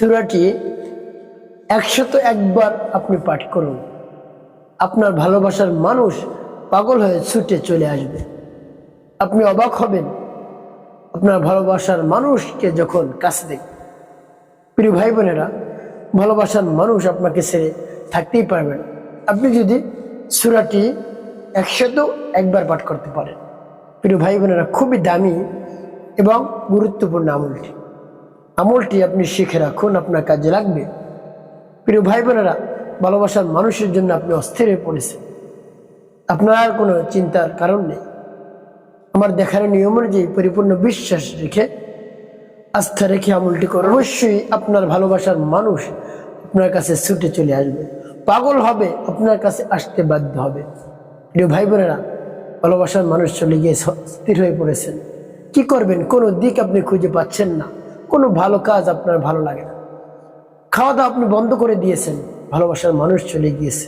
সুরাটি একশত একবার আপনি পাঠ করুন। আপনার ভালোবাসার মানুষ পাগল হয়ে ছুটে চলে আসবে। আপনি অবাক হবেন, আপনার ভালোবাসার মানুষকে যখন কাছে দেখবেন প্রিয় ভাই বোনেরা ভালোবাসার মানুষ আপনাকে ছেড়ে থাকতেই পারবেন আপনি যদি সুরাটি একশত একবার পাঠ করতে পারেন। প্রিয় ভাই বোনেরা খুবই দামি এবং গুরুত্বপূর্ণ আমলটি। আমলটি আপনি শিখে রাখুন, আপনার কাজে লাগবে। প্রিয় ভাই বোনেরা ভালোবাসার মানুষের জন্য আপনি অস্থির হয়ে পড়েছেন। আপনার আর কোনো চিন্তার কারণ নেই। আমার দেখার নিয়ম অনুযায়ী পরিপূর্ণ বিশ্বাস রেখে, আস্থা রেখে আমলটি করে অবশ্যই আপনার ভালোবাসার মানুষ আপনার কাছে ছুটে চলে আসবে। পাগল হবে, আপনার কাছে আসতে বাধ্য হবে। প্রিয় ভাই বোনেরা ভালোবাসার মানুষ চলে গিয়ে স্থির হয়ে পড়েছেন। কি করবেন? কোনো দিক আপনি খুঁজে পাচ্ছেন না। কোনো ভালো কাজ আপনার ভালো লাগে না। খাওয়া দাওয়া আপনি বন্ধ করে দিয়েছেন, ভালোবাসার মানুষ চলে গিয়েছে।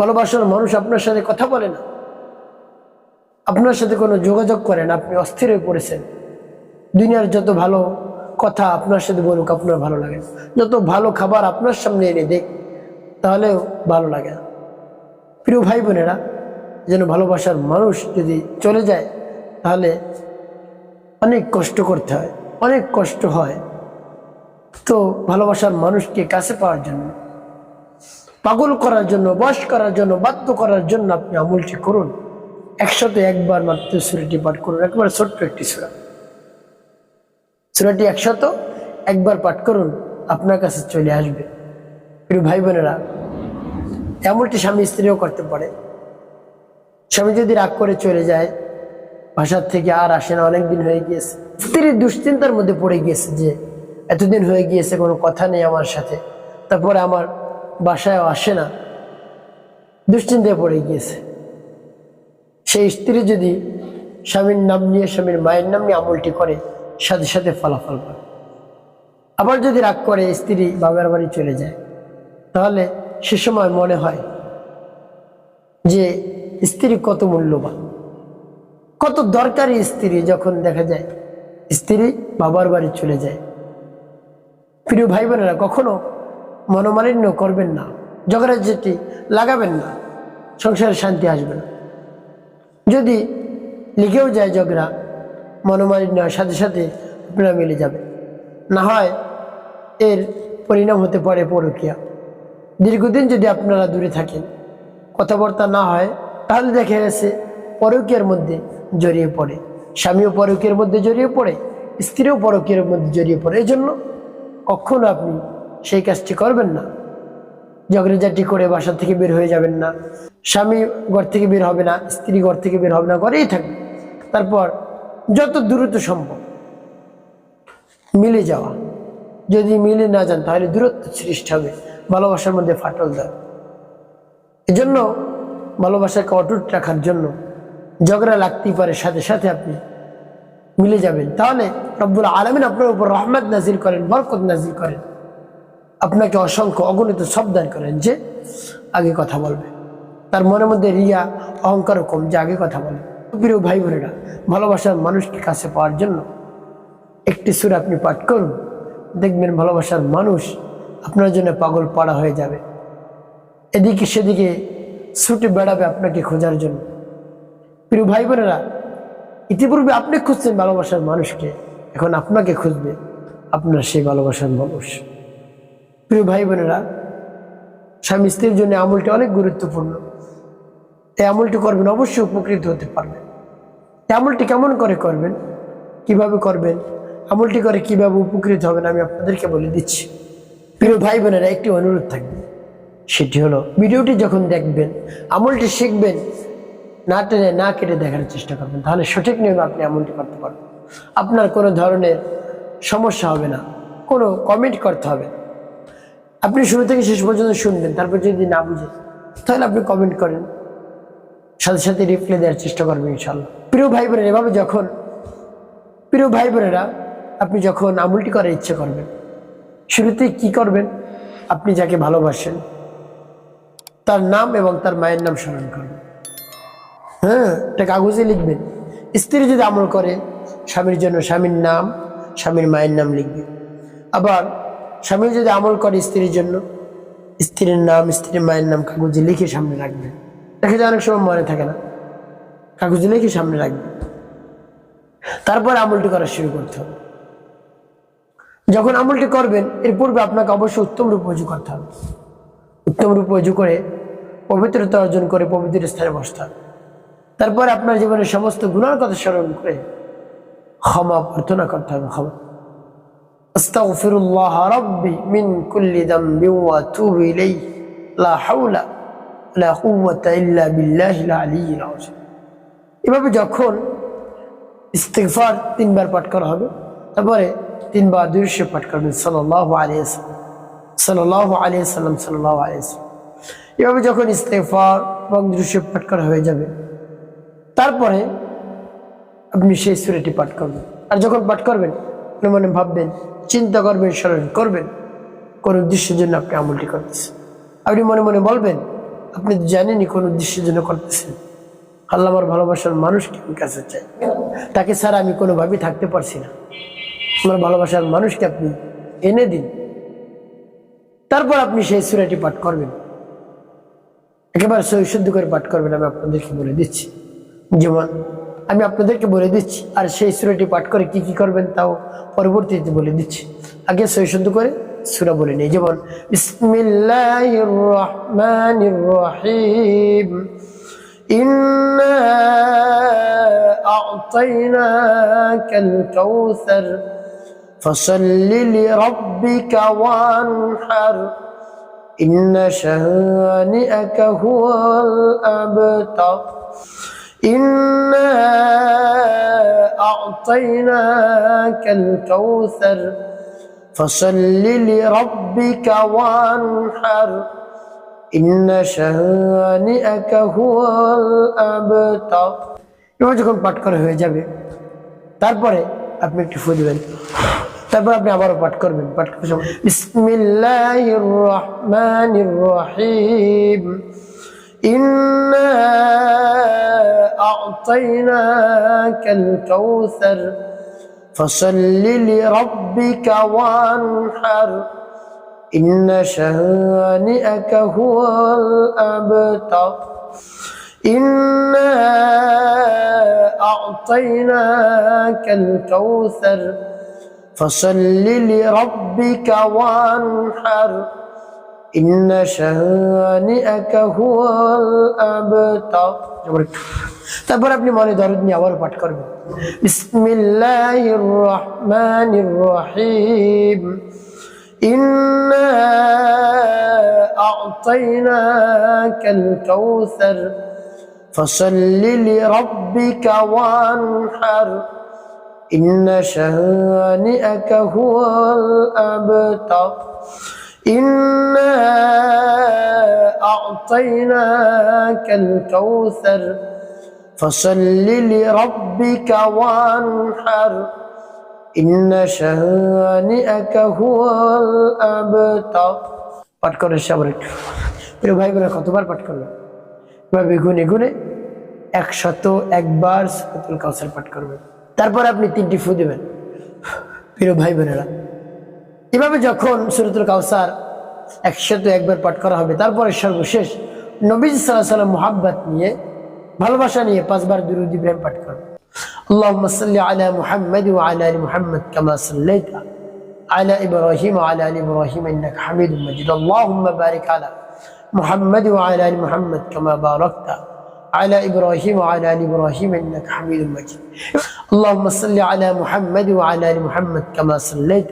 ভালোবাসার মানুষ আপনার সাথে কথা বলে না। আপনার সাথে কোনো যোগাযোগ করেন আপনি অস্থির হয়ে পড়েছেন। দুনিয়ার যত ভালো কথা আপনার সাথে বলুক, আপনার ভালো লাগে যত ভালো খাবার আপনার সামনে এনে দেখ তাহলেও ভালো লাগে না। প্রিয় ভাই বোনেরা যেন ভালোবাসার মানুষ যদি চলে যায়, তাহলে অনেক কষ্ট করতে হয়। অনেক কষ্ট হয় তো ভালোবাসার মানুষকে কাছে পাওয়ার জন্য, পাগল করার জন্য, বশ করার জন্য, বাধ্য করার জন্য আপনি আমলটি করুন। একসাথে একবার মাত্র সুরাটি পাঠ করুন। একবার ছোট্ট একটি সুরা। সুরাটি একশত একবার পাঠ করুন, আপনার কাছে চলে আসবে। প্রিয় ভাই বোনেরা, এমনটি স্বামী স্ত্রীও করতে পারে। স্বামী যদি রাগ করে চলে যায় বাসার থেকে আর আসে না অনেকদিন হয়ে গিয়েছে। স্ত্রী দুশ্চিন্তার মধ্যে পড়ে গিয়েছে যে, এতদিন হয়ে গিয়েছে, কোনো কথা নেই আমার সাথে। তারপরে আমার বাসায় আসে না। দুশ্চিন্তায় পড়ে গিয়েছে। সেই স্ত্রী যদি স্বামীর নাম নিয়ে, স্বামীর মায়ের নাম নিয়ে আমলটি করে, সাথে সাথে ফলাফল পাবে আবার যদি রাগ করে, স্ত্রী বাবার বাড়ি চলে যায়, তাহলে সে সময় মনে হয় যে, স্ত্রী কত মূল্যবান। কত দরকারি স্ত্রী যখন দেখা যায়, স্ত্রী বাবার বাড়ি চলে যায়। প্রিয় ভাই বোনেরা কখনো মনোমালিন্য করবেন না, ঝগড়াঝাটি লাগাবেন না, সংসারে শান্তি আসবে না। যদি লিখেও যায় ঝগড়া, মনোমালিন্য সাথে সাথে আপনারা মিলে যাবে না হয় এর পরিণাম হতে পারে পরকিয়া। দীর্ঘদিন যদি আপনারা দূরে থাকেন, কথাবার্তা না হয়, তাহলে দেখা গেছে পরকীয়ার মধ্যে জড়িয়ে পড়ে। স্বামীও পরকীয়ার মধ্যে জড়িয়ে পড়ে, স্ত্রীও পরকীয়ার মধ্যে জড়িয়ে পড়ে। এই জন্য কখনো আপনি সেই কাজটি করবেন না। ঝগড়াঝাটি করে বাসা থেকে বের হয়ে যাবেন না। স্বামী ঘর থেকে বের হবে না, স্ত্রী ঘর থেকে বের হবে না, ঘরেই থাকবে। তারপর যত দ্রুত সম্ভব মিলে যাওয়া। যদি মিলে না যান, তাহলে দূরত্ব সৃষ্টি হবে, ভালোবাসার মধ্যে ফাটল দেয় এজন্য ভালোবাসাকে অটুট রাখার জন্য ঝগড়া লাগতেই পারে, সাথে সাথে আপনি মিলে যাবেন। তাহলে রব্বুল আলমিন আপনার উপর রহমত নাজির করেন, বরকত নাজির করেন। আপনাকে অসংখ্য অগণিত শব্দান করেন যে আগে কথা বলবে। তার মনের মধ্যে রিয়া অহংকার কম যে আগে কথা বলে। প্রিয় ভাই বোনেরা, ভালোবাসার মানুষকে কাছে পাওয়ার জন্য একটি সুর আপনি পাঠ করুন। দেখবেন ভালোবাসার মানুষ আপনার জন্য পাগল পাড়া হয়ে যাবে। এদিকে সেদিকে ছুটে বেড়াবে আপনাকে খোঁজার জন্য। প্রিয় ভাই বোনেরা ইতিপূর্বে আপনি খুঁজছেন ভালোবাসার মানুষকে, এখন আপনাকে খুঁজবে আপনার সেই ভালোবাসার মানুষ। প্রিয় ভাই বোনেরা স্বামী স্ত্রীর জন্য আমলটি অনেক গুরুত্বপূর্ণ। এই আমলটি করবেন, অবশ্যই উপকৃত হতে পারবেন। এই আমলটি কেমন করে করবেন, কীভাবে করবেন, আমলটি করে কীভাবে উপকৃত হবেন আমি আপনাদেরকে বলে দিচ্ছি। প্রিয় ভাই বোনেরা একটি অনুরোধ থাকবে, সেটি হলো, ভিডিওটি যখন দেখবেন, আমলটি শিখবেন না টেনে না কেটে দেখার চেষ্টা করবেন। তাহলে সঠিক নিয়মে আপনি আমলটি করতে পারবেন। আপনার কোনো ধরনের সমস্যা হবে না। কোনো কমেন্ট করতে হবে। আপনি শুরু থেকে শেষ পর্যন্ত শুনবেন, তারপর যদি না বুঝেন, তাহলে আপনি কমেন্ট করেন। সাথে সাথে রিপ্লাই দেওয়ার চেষ্টা করবেন ইনশাল্লাহ প্রিয় ভাই বোনেরা এভাবে যখন, প্রিয় ভাই বোনেরা আপনি যখন আমলটি করার ইচ্ছে করবেন, শুরুতে কি করবেন? আপনি যাকে ভালোবাসেন, তার নাম এবং তার মায়ের নাম স্মরণ করবেন। হ্যাঁ এটা কাগজে লিখবেন স্ত্রী যদি আমল করে, স্বামীর জন্য স্বামীর নাম, স্বামীর মায়ের নাম লিখবে। আবার স্বামী যদি আমল করে স্ত্রীর জন্য, স্ত্রীর নাম, স্ত্রীর মায়ের নাম কাগজে লিখে সামনে রাখবেন দেখে যায় অনেক সময় মনে থাকে না। কাগজে লিখে সামনে রাখবে। তারপর আমলটি করা শুরু করতে হবে। যখন আমলটি করবেন, এর পূর্বে আপনাকে অবশ্যই উত্তম রূপ উজু করতে হবে। উত্তম রূপ উজু করে পবিত্রতা অর্জন করে পবিত্র স্থানে বসতে হবে। তারপরে আপনার জীবনের সমস্ত গুণার কথা স্মরণ করে ক্ষমা প্রার্থনা করতে হবে ক্ষমা أستغفر الله ربي من كل ذنب وأتوب إليه لا حول ولا قوة إلا بالله العلي العظيم এভাবে যখন ইস্তেগফার তিনবার পাঠ করা হবে তারপরে তিনবার দুরুশে পাঠ করবেন সাল্লাহ আলিয়াল্লাম সাল্লাহ আলিয়াল্লাম সাল্লাহ আলিয়াল্লাম এভাবে যখন ইস্তেগফার এবং দুরুশে পাঠ করা হয়ে যাবে তারপরে আপনি সেই সুরেটি পাঠ করবেন। আর যখন পাঠ করবেন, মনে মনে ভাববেন, চিন্তা করবেন, স্মরণ করবেন, কোন উদ্দেশ্যের জন্য আপনি আমলটি করতেছেন। আপনি মনে মনে বলবেন, আপনি জানেনই কোন উদ্দেশ্যের জন্য করতেছেন। আল্লাহ আমার ভালোবাসার মানুষকে আমি কাছে চাই। তাকে ছাড়া আমি কোনোভাবেই থাকতে পারছি না। আমার ভালোবাসার মানুষকে আপনি এনে দিন। তারপর আপনি সেই সুরাটি পাঠ করবেন। একেবারে সৈশুদ্ধ করে পাঠ করবেন আমি আপনাদেরকে বলে দিচ্ছি। যেমন আমি আপনাদেরকে বলে দিচ্ছি আর সেই সুরাটি পাঠ করে কি কি করবেন তাও পরবর্তীতে বলে দিচ্ছি আগে সৈশুদ্ধ করে সুরা বলে নেই যেমন বিসমিল্লাহির রহমানির রহিম إنا أعطيناك الكوثر فصل لربك وانحر إن شانئك هو الأبتر إنا أعطيناك الكوثر فصل لربك وانحر إن شانئك هو الأبتر এবার যখন পাঠ করা হয়ে যাবে তারপরে আপনি একটু ফু দিবেন তারপর আপনি আবারও পাঠ করবেন পাঠ করার সময় বিসমিল্লাহির রহমানির রহিম إنا أعطيناك الكوثر فصل لربك وانحر إن شانئك هو الأبتر إنا أعطيناك الكوثر فصل لربك وانحر إن شانئك هو الأبتر তারপর আপনি মনে দরদ নিয়ে আবার পাঠ করবেন বিসমিল্লাহির রহমানির রহিম إنا أعطيناك الكوثر فصل لربك وانحر إن شانئك هو الأبتر إنا أعطيناك الكوثر فصل لربك وانحر إن شانئك هو الأبتر পাঠ করে সবার একটু প্রিয় ভাই বোনেরা কতবার পাঠ করবেন এভাবে গুনে গুনে একশত একবার সুরাতুল কাউসার পাঠ করবেন তারপর আপনি তিনটি ফু দেবেন প্রিয় ভাই বোনেরা এভাবে যখন সুরতুল কাউসার একশত একবার পাঠ করা হবে তারপরে সর্বশেষ নবীজ সাল্লাহ সাল্লাম মোহাব্বত নিয়ে ভালোবাসা নিয়ে পাঁচবার দুরুদ ইব্রাহিম পাঠ করবে اللهم صل على محمد وعلى ال محمد كما صليت على ابراهيم وعلى ال ابراهيم انك حميد مجيد اللهم بارك على محمد وعلى ال محمد كما باركت على ابراهيم وعلى ال ابراهيم انك حميد مجيد اللهم صل على محمد وعلى ال محمد كما صليت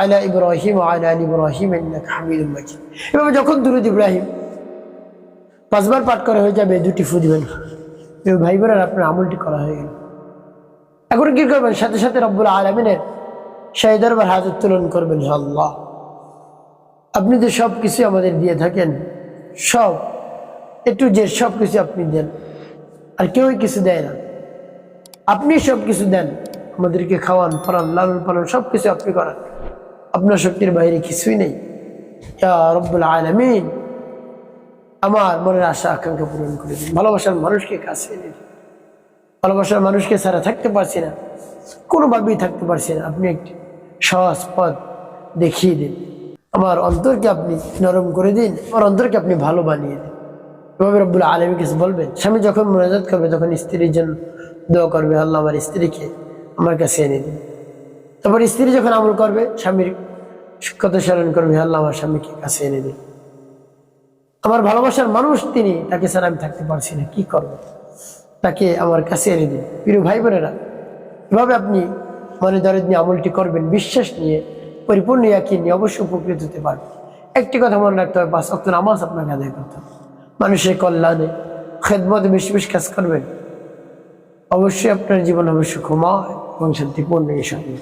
আলা ইব্রাহিম আলা আল ইব্রাহিম হামিদুল মাজিদ। এবং যখন দুরুদ ইব্রাহিম পাঁচবার পাঠ করা হয়ে যাবে, দুটি ফুজবেন দিবেন ভাই বোনের, আপনার আমলটি করা হয়ে গেল। এখন কি করবেন? সাথে সাথে রব্বুল আলমিনের সেই দরবার হাত উত্তোলন করবেন আল্লাহ আপনি যে সব কিছু আমাদের দিয়ে থাকেন, সব একটু যে সব কিছু আপনি দেন, আর কেউই কিছু দেয় না। আপনি সব কিছু দেন, আমাদেরকে খাওয়ান পরান লালন পালন, সব কিছু আপনি করান। আপনার শক্তির বাইরে কিছুই নেই। রব্বুল আলমিন, আমার মনের আশা, আকাঙ্ক্ষা পূরণ করে দিন। ভালোবাসার মানুষকে কাছে দিন। ভালোবাসার মানুষকে ছাড়া থাকতে পারছি না। কোনোভাবেই থাকতে পারছি না। আপনি একটি সহজ পথ দেখিয়ে দিন। আমার অন্তরকে আপনি নরম করে দিন। আমার অন্তরকে আপনি ভালো বানিয়ে দিন। এভাবে রব্বুল আলমী কিছু বলবেন, স্বামী যখন মোনাজাত করবে, তখন স্ত্রীর জন্য দোয়া করবে। আল্লাহ আমার স্ত্রীকে আমার কাছে এনে দিন। তারপর স্ত্রী যখন আমল করবে, স্বামীর কথা স্মরণ করবে আল্লাহ, আমার স্বামীকে কাছে এনে দিন আমার ভালোবাসার মানুষ তিনি, তাকে স্যার আমি থাকতে পারছি না, কি করব? তাকে আমার কাছে এনে দিন প্রিয় ভাই বোনেরা এভাবে আপনি মনে দরে নিয়ে আমলটি করবেন, বিশ্বাস নিয়ে, পরিপূর্ণ ইয়াকি নিয়ে অবশ্যই উপকৃত হতে পারবেন। একটি কথা মনে রাখতে হবে, পাঁচ অক্ট নামাজ আপনাকে আদায় করতে হবে। মানুষের কল্যাণে খেদমতে বেশি বেশি কাজ করবেন। অবশ্যই আপনার জীবন অবশ্যই ক্ষমা এবং শান্তিপূর্ণ, ইনশাআল্লাহ।